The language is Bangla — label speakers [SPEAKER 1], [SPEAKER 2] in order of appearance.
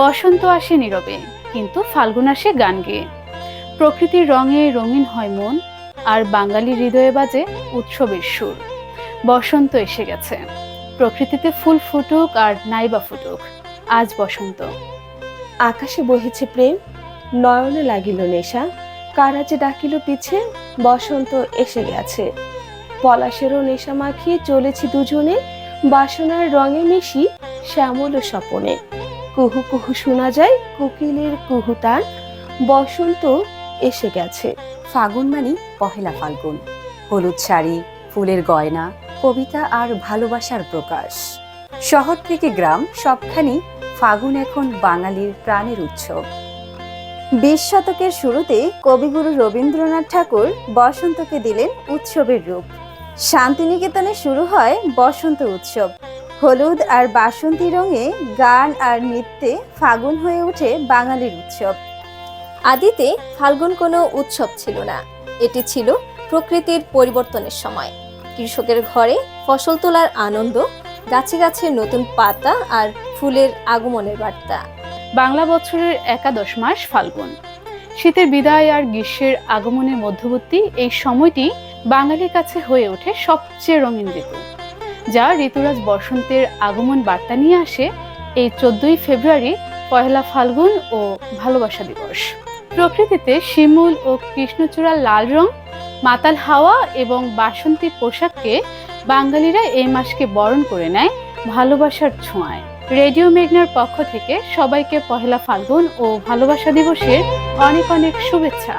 [SPEAKER 1] বসন্ত আসে নীরবে, কিন্তু ফাল্গুন আসে গান গেয়ে প্রকৃতির রঙে রঙিন হয় মন, আর বাঙালি হৃদয়ে বাজে উৎসবের সুর। বসন্ত এসে গেছে। প্রকৃতিতে ফুল ফুটুক আর নাইবা ফুটুক, আজ বসন্ত।
[SPEAKER 2] আকাশে বহেছে প্রেম, নয়নে লাগিল নেশা, কারা যে ডাকিল পিছে, বসন্ত এসে গেছে। পলাশেরও নেশা মাখিয়ে চলেছি দুজনে, বাসনার রঙে মিশি শ্যামল স্বপনে। কুহু কুহু শোনা যায়, কোকিলের কুহুতান বসন্ত এসে গেছে।
[SPEAKER 3] ফাগুন মানে পহেলা ফাল্গুন। হলুদ শাড়ি, ফুলের গয়না, কবিতা আর ভালোবাসার প্রকাশ। শহর থেকে গ্রাম সবখানি ফাগুন এখন বাঙালির প্রাণের উৎসব বিশ শতকের শুরুতে কবিগুরু রবীন্দ্রনাথ ঠাকুর বসন্তকে দিলেন উৎসবের রূপ। শান্তিনিকেতনে শুরু হয় বসন্ত উৎসব। হলুদ আর বাসন্তী রঙে গান আর নৃত্যে ফাগুন হয়ে ওঠে বাঙালির উৎসব।
[SPEAKER 4] আদিতে ফাল্গুন কোনো উৎসব ছিল না। এটি ছিল প্রকৃতির পরিবর্তনের সময়। কৃষকের ঘরে ফসল তোলার আনন্দ গাছে গাছে নতুন পাতা আর ফুলের আগমনের বার্তা।
[SPEAKER 1] বাংলা বছরের একাদশ মাস ফাল্গুন। শীতের বিদায় আর গ্রীষ্মের আগমনের মধ্যবর্তী এই সময়টি বাঙালির কাছে হয়ে ওঠে সবচেয়ে রঙিন ঋতু। যা ঋতুরাজ বসন্তের আগমন বার্তা নিয়ে আসে এই চোদ্দই ফেব্রুয়ারি পয়লা ফাল্গুন ও ভালোবাসা দিবস। প্রকৃতিতে শিমুল ও কৃষ্ণচূড়ার লাল রং, মাতাল হাওয়া এবং বাসন্তী পোশাককে বাঙালিরা এই মাসকে বরণ করে নেয় ভালোবাসার ছোঁয়ায়। রেডিও মেঘনার পক্ষ থেকে সবাইকে পহেলা ফাল্গুন ও ভালোবাসা দিবসের অনেক অনেক শুভেচ্ছা।